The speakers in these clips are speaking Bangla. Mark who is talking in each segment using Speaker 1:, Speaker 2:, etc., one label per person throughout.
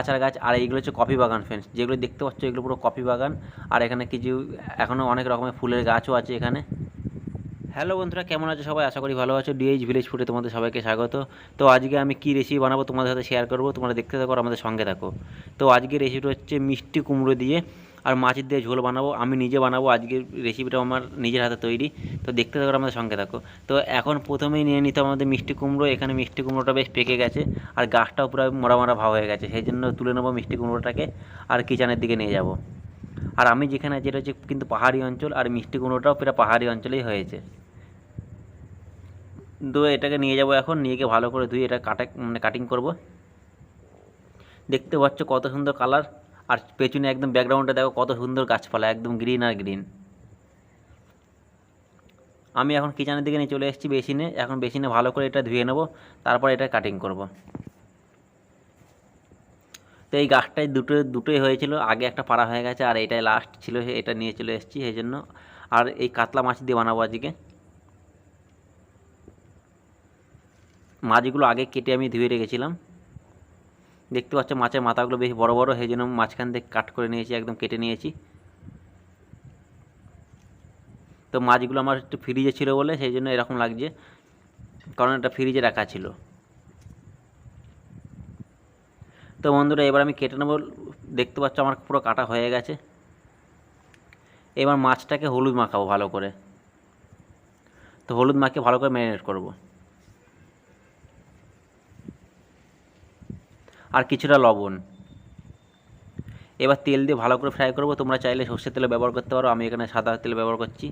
Speaker 1: গাছার গাছ, আর এইগুলো হচ্ছে কফি বাগান ফ্রেন্ডস যেগুলো দেখতে পাচ্ছ, এগুলো পুরো কফি বাগান। আর এখানে কিছু এখনও অনেক রকমের ফুলের গাছও আছে এখানে। হ্যালো বন্ধুরা, কেমন আছো সবাই? আশা করি ভালো আছো। ডিএইচ ভিলেজ ফুটে তোমাদের সবাইকে স্বাগত। তো আজকে আমি কী রেসিপি বানাবো তোমাদের সাথে শেয়ার করব, তোমরা দেখতে থাকো আমাদের সঙ্গে থাকো। তো আজকে রেসিপিটা হচ্ছে মিষ্টি কুমড়ো দিয়ে আর মাছের দিয়ে ঝোল বানাবো, আমি নিজে বানাবো, আজকে রেসিপিটা আমার নিজের হাতে তৈরি। তো দেখতে থাকো আমাদের সঙ্গে থাকো। তো এখন প্রথমেই নিয়ে নিতে আমাদের মিষ্টি কুমড়ো, এখানে মিষ্টি কুমড়োটা বেশ পেকে গেছে, আর গাছটাও পুরো মরা মরা ভাব হয়ে গেছে, সেই জন্য তুলে নেব মিষ্টি কুমড়োটাকে, আর কিচেনের দিকে নিয়ে যাব। আর আমি যেখানে আছি, এটা হচ্ছে কিন্তু পাহাড়ি অঞ্চল, আর মিষ্টি কুমড়োটাও প্রায় পাহাড়ি অঞ্চলেই হয়েছে। তো এটাকে নিয়ে যাব এখন, নিয়ে গিয়ে ভালো করে ধুয়ে এটা কাটা মানে কাটিং করব। দেখতে পাচ্ছ কত সুন্দর কালার আর পেছনে একদম ব্যাকগ্রাউন্ডে দেখো কত সুন্দর গাছপালা, একদম গ্রিন আর গ্রিন আমি এখন কিচেনের দিকে নিয়ে চলে এসেছি বেসিনে এখন বেসিনে ভালো করে এটা ধুয়ে নেব, তারপর এটা কাটিং করব। তো এই গাছটাই দুটো, দুটোই হয়েছিল। আগে একটা পাড়া হয়ে গেছে, আর এটাই লাস্ট ছিল এটা নিয়ে চলে এসেছি সেই জন্য। আর এই কাতলা মাছ দিয়ে বানাবো আজকে। মাছগুলো আগে কেটে আমি ধুয়ে রেখেছিলাম। দেখতে পাচ্ছ মাছের মাথাগুলো বেশ বড় বড়, সেই জন্য মাঝখান থেকে কাট করে নিয়েছি, একদম কেটে নিয়েছি। তো মাছগুলো আমার একটু ফ্রিজে ছিল বলে, সেই জন্য এরকম লাগছে, কারণ এটা ফ্রিজে রাখা ছিল। তো বন্ধুরা, এবার আমি কেটে নেব, দেখতে পাচ্ছ আমার পুরো কাটা হয়ে গেছে। এবার মাছটাকে হলুদ মাখাবো ভালো করে। তো হলুদ মাখিয়ে ভালো করে ম্যারিনেট করব। আর কিছুটা লবণ। এবার তেল দিয়ে ভালো করে ফ্রাই করব। তোমরা চাইলে সর্ষের তেলে ব্যবহার করতে পারো। আমি এখানে সাদা তেল ব্যবহার করছি।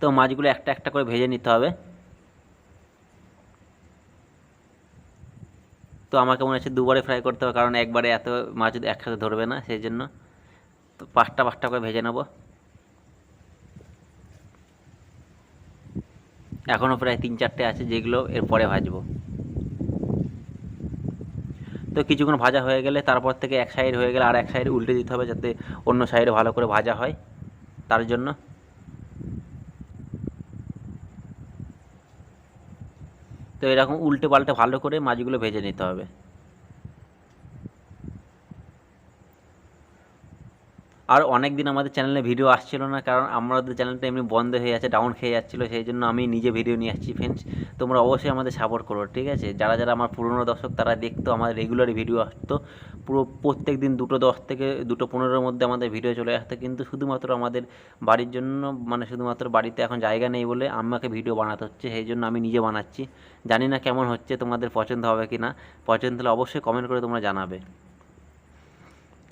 Speaker 1: তো মাছগুলো একটা একটা করে ভেজে নিতে হবে। তো আমাকে মনে হচ্ছে দুবারে ফ্রাই করতে হবে, কারণ একবারে এত মাছ একসাথে ধরবে না, সেই জন্য তো পাঁচটা পাঁচটা করে ভেজে নেব। এখনও প্রায় তিন চারটে আছে যেগুলো এরপরে ভাজব। তো কিছুক্ষণ ভাজা হয়ে গেলে তারপর থেকে এক সাইড হয়ে গেলে আর এক সাইড উল্টে দিতে হবে যাতে অন্য সাইডে ভালো করে ভাজা হয় তার জন্য। তো এরকম উল্টে পাল্টে ভালো করে মাছগুলো ভেজে নিতে হবে। আর অনেক দিন আমাদের চ্যানেলে ভিডিও আসছিল না, কারণ আমাদের চ্যানেলটা এমনি বন্ধ হয়ে যাচ্ছে ডাউন খেয়ে যাচ্ছিল, সেই জন্য আমি নিজে ভিডিও নিয়ে আসছি ফ্রেন্ডস তোমরা অবশ্যই আমাদের সাপোর্ট করো, ঠিক আছে? যারা যারা আমার পুরনো দর্শক, তারা দেখতো আমাদের রেগুলার ভিডিও আসতো। পুরো প্রত্যেক দিন দুটো দশ থেকে দুটো পনেরোর মধ্যে আমাদের ভিডিও চলে আসতো, কিন্তু শুধুমাত্র আমাদের বাড়ির জন্য মানে শুধুমাত্র বাড়িতে এখন জায়গা নেই বলে আমাকে ভিডিও বানাতে হচ্ছে, সেই জন্য আমি নিজে বানাচ্ছি। জানি না কেমন হচ্ছে, তোমাদের পছন্দ হবে কি না পছন্দ হলে অবশ্যই কমেন্ট করে তোমরা জানাবে।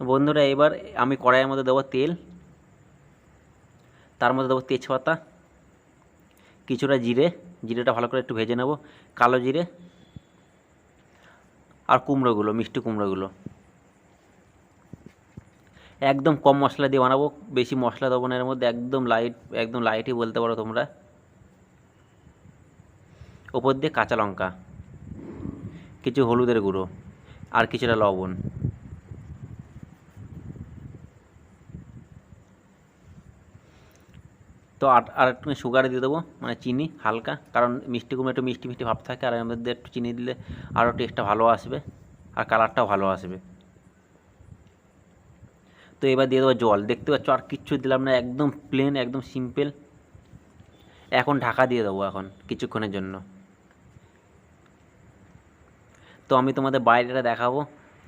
Speaker 1: বন্ধুরা, এবার আমি কড়াইয়ের মধ্যে দেবো তেল। তার মধ্যে দেবো তেজপাতা, কিছুটা জিরে, জিরেটা ভালো করে একটু ভেজে নেব, কালো জিরে আর কুমড়োগুলো, মিষ্টি কুমড়োগুলো। একদম কম মশলা দিয়ে বানাবো, বেশি মশলা দেবো না, এর মধ্যে একদম লাইট একদম লাইটই বলতে পারো তোমরা। ওপর দিয়ে কাঁচা লঙ্কা, কিছু হলুদের গুঁড়ো আর কিছুটা লবণ। তো আর আর একটু সুগার দিয়ে দেবো মানে চিনি হালকা, কারণ মিষ্টি কুমড়ো একটু মিষ্টি মিষ্টি ভাব থাকে, আর এর মধ্যে একটু চিনি দিলে আরও টেস্টটা ভালো আসবে, আর কালারটাও ভালো আসবে। তো এবার দিয়ে দেবো জল, দেখতে পাচ্ছ আর কিচ্ছু দিলাম না, একদম প্লেন একদম সিম্পল এখন ঢাকা দিয়ে দেবো এখন, কিছুক্ষণের জন্য। তো আমি তোমাদের বাইরেটা দেখাবো,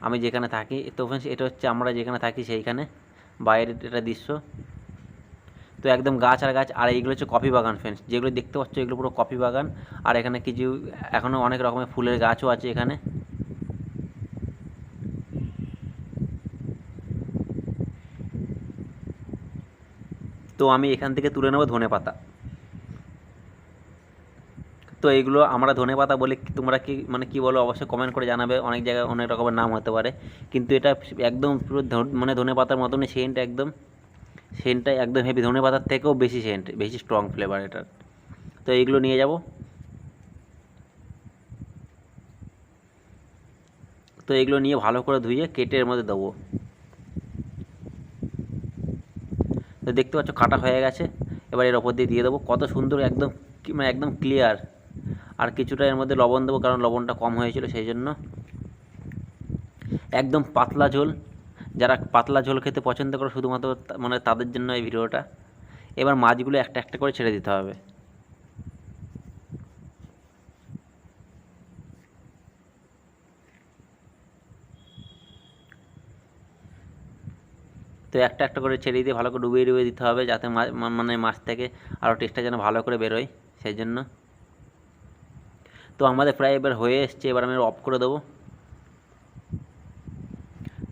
Speaker 1: আমি যেখানে থাকি, তো এটা হচ্ছে আমরা যেখানে থাকি সেইখানে, বাইরের দৃশ্য। তো একদম গাছ আর গাছ, আর এইগুলো হচ্ছে কফি বাগান ফ্রেন্ডস যেগুলো দেখতে পাচ্ছ এগুলো পুরো কফি বাগান, আর এখানে কিছু এখনও অনেক রকমের ফুলের গাছও আছে এখানে। তো আমি এখান থেকে তুলে নেব ধনে পাতা। তো এইগুলো আমরা ধনে পাতা বলে তোমরা কি মানে কি বলো অবশ্যই কমেন্ট করে জানাবে, অনেক জায়গায় অনেক রকমের নাম হতে পারে। কিন্তু এটা একদম পুরো মানে ধনে পাতার মতনই, সেন্ট একদম। সেন্টটা একদম হেভি ধনে পাতার থেকেও বেশি সেন্ট, বেশি স্ট্রং ফ্লেভার এটার। তো এইগুলো নিয়ে যাব। তো এগুলো নিয়ে ভালো করে ধুয়ে কেটে মধ্যে দেবো। তো দেখতে পাচ্ছ কাটা হয়ে গেছে। এবার এর ওপর দিয়ে দিয়ে দেবো। কত সুন্দর একদম মানে একদম ক্লিয়ার আর কিছুটা এর মধ্যে লবণ দেবো, কারণ লবণটা কম হয়েছিল সেই জন্য। একদম পাতলা ঝোল। যারা পাতলা ঝোল খেতে পছন্দ করে শুধুমাত্র মানে তাদের জন্য এই ভিডিওটা, এবার মাছগুলো একটা একটা করে ছেড়ে দিতে হবে। তো একটা একটা করে ছেড়ে দিয়ে ভালো করে ডুবিয়ে ডুবিয়ে দিতে হবে যাতে মানে মাছ থেকে আরও টেস্টটা যেন ভালো করে বেরোয়, সেই জন্য। তো আমাদের প্রায় এবার হয়ে এসছে, এবার আমি অফ করে দেবো।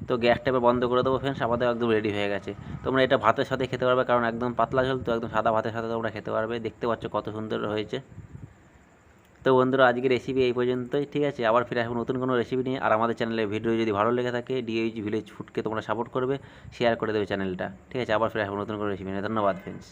Speaker 1: তো গ্যাসটা এবার বন্ধ করে দেবো ফ্রেন্ডস আমাদের একদম রেডি হয়ে গেছে। তোমরা এটা ভাতের সাথে খেতে পারবে, কারণ একদম পাতলা ঝোল তো একদম সাদা ভাতের সাথে তোমরা খেতে পারবে। দেখতে পাচ্ছ কত সুন্দর হয়েছে। তো বন্ধুরা আজকে রেসিপি এই পর্যন্তই, ঠিক আছে? আবার ফিরে আসব নতুন কোনো রেসিপি নিয়ে। আর আমাদের চ্যানেলের ভিডিও যদি ভালো লেগে থাকে ডিএইচ ভিলেজ ফুডকে তোমরা সাপোর্ট করবে শেয়ার করে দেবে চ্যানেলটা ঠিক আছে? আবার ফিরে আসব নতুন কোনো রেসিপি নিয়ে। ধন্যবাদ ফ্রেন্ডস